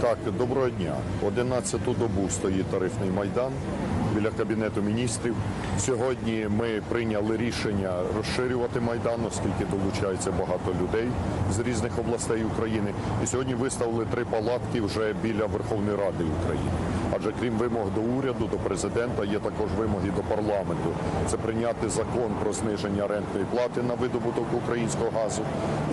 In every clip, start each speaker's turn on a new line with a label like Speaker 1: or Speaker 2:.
Speaker 1: Так, доброго дня. 11-ту добу стоїть тарифний майдан біля кабінету міністрів. Сьогодні ми прийняли рішення розширювати майдан, оскільки долучається багато людей з різних областей України. І сьогодні виставили три палатки вже біля Верховної Ради України. Адже крім вимог до уряду, до президента, є також вимоги до парламенту. Це прийняти закон про зниження рентної плати на видобуток українського газу,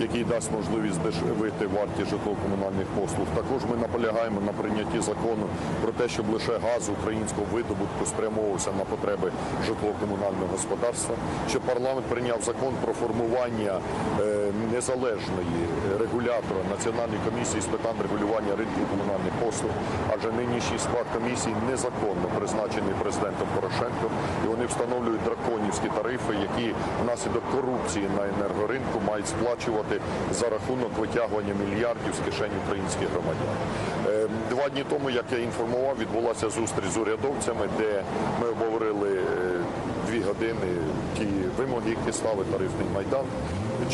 Speaker 1: який дасть можливість дешевити вартість житлово-комунальних послуг. Також ми наполягаємо на прийнятті закону про те, щоб лише газ українського видобутку спрямовувався на потреби житлово-комунального господарства. Щоб парламент прийняв закон про формування е, незалежної регулятора Національної комісії з питань регулювання ринку комунальних послуг, адже нинішній склад комісії незаконно призначений президентом Порошенком, і вони встановлюють драконівські тарифи, які внаслідок корупції на енергоринку мають сплачувати за рахунок витягування мільярдів з кишень українських громадян. Е, Два дні тому, як я інформував, відбулася зустріч з урядовцями, де ми обговорили е, дві години ті вимоги, які ставить тарифний майдан.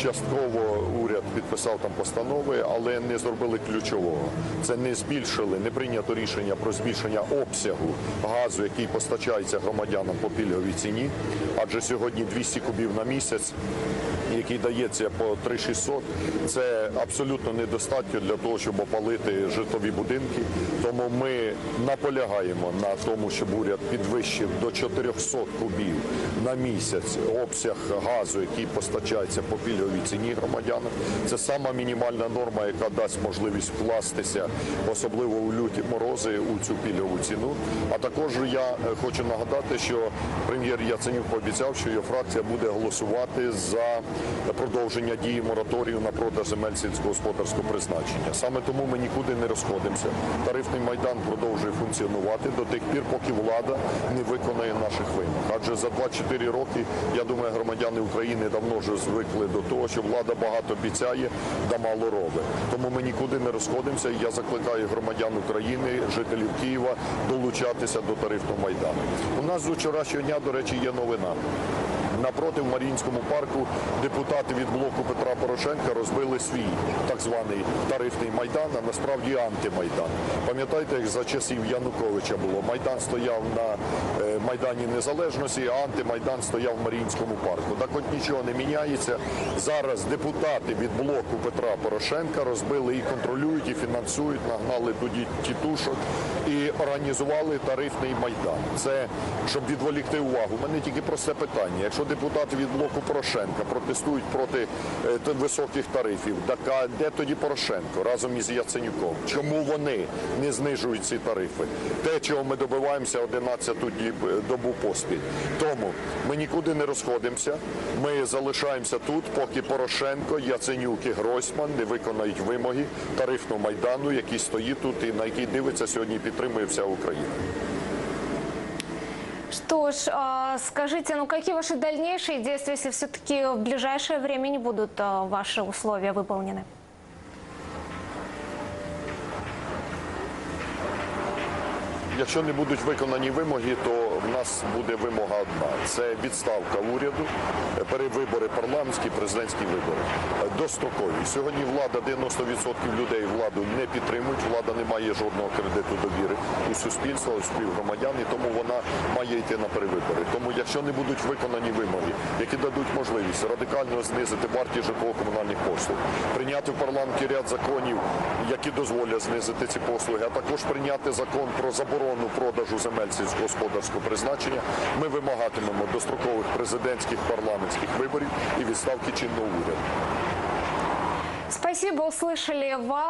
Speaker 1: Частково уряд підписав там постанови, але не зробили ключового. Це не збільшили, не прийнято рішення про збільшення обсягу газу, який постачається громадянам по пільговій ціні. Адже сьогодні 200 кубів на місяць, який дається по 3600, це абсолютно недостатньо для того, щоб опалити житлові будинки. Тому ми наполягаємо на тому, щоб уряд підвищив до 400 кубів на місяць обсяг газу, який постачається по пільговій ціні громадянам. Це сама мінімальна норма, яка дасть можливість вкластися, особливо у люті морози, у цю пільгову ціну. А також я е, хочу нагадати, що прем'єр Яценюк пообіцяв, що його фракція буде голосувати за продовження дії мораторію на продаж земель сільськогосподарського призначення. Саме тому ми нікуди не розходимося. Тарифний майдан продовжує функціонувати до тих пір, поки влада не виконає наших вимог. Адже за 24 роки, я думаю, громадяни України давно вже звикли до того, що влада багато обіцяє, да мало робить. Тому ми нікуди не розходимося. Я закликаю громадян України, жителів Києва долучатися до тарифного майдану. У нас з вчорашнього дня, до речі, є новина. Напроти в Маріїнському парку депутати від блоку Петра Порошенка розбили свій так званий тарифний майдан, а насправді антимайдан. Пам'ятаєте, як за часів Януковича було? Майдан стояв на е, Майдані Незалежності, а антимайдан стояв в Маріїнському парку. Так от нічого не міняється. Зараз депутати від блоку Петра Порошенка розбили і контролюють, і фінансують, нагнали тоді тітушок і організували тарифний майдан. Це щоб відволікти увагу. У мене тільки просте питання. Якщо депутати від блоку Порошенка протестують проти е, високих тарифів, так а де тоді Порошенко разом із Яценюком? Чому вони не знижують ці тарифи? Те, чого ми добиваємося 11-ту діб- е, добу поспіль. Тому ми нікуди не розходимося. Ми залишаємося тут, поки Порошенко, Яценюк і Гройсман не виконають вимоги тарифного майдану, який стоїть тут і на який дивиться сьогодні і підтримує вся Україна.
Speaker 2: Что ж, а, скажите, ну какие ваши дальнейшие действия, если все-таки в ближайшее время не будут а, ваши условия выполнены?
Speaker 1: Якщо не будуть виконані вимоги, то в нас буде вимога одна: це відставка уряду, перевибори парламентські, президентські вибори дострокові. Сьогодні влада 90% людей владу не підтримують. Влада не має жодного кредиту довіри у суспільства, у співгромадян, і тому вона має йти на перевибори. Тому, якщо не будуть виконані вимоги, які дадуть можливість радикально знизити вартість житлово-комунальних послуг, прийняти в парламенті ряд законів, які дозволять знизити ці послуги, а також прийняти закон про заборону продажу земель сільськогосподарського призначення, ми вимагатимемо дострокових президентських парламентських виборів і відставки чинного уряду.
Speaker 2: Спасибо, услышали вас.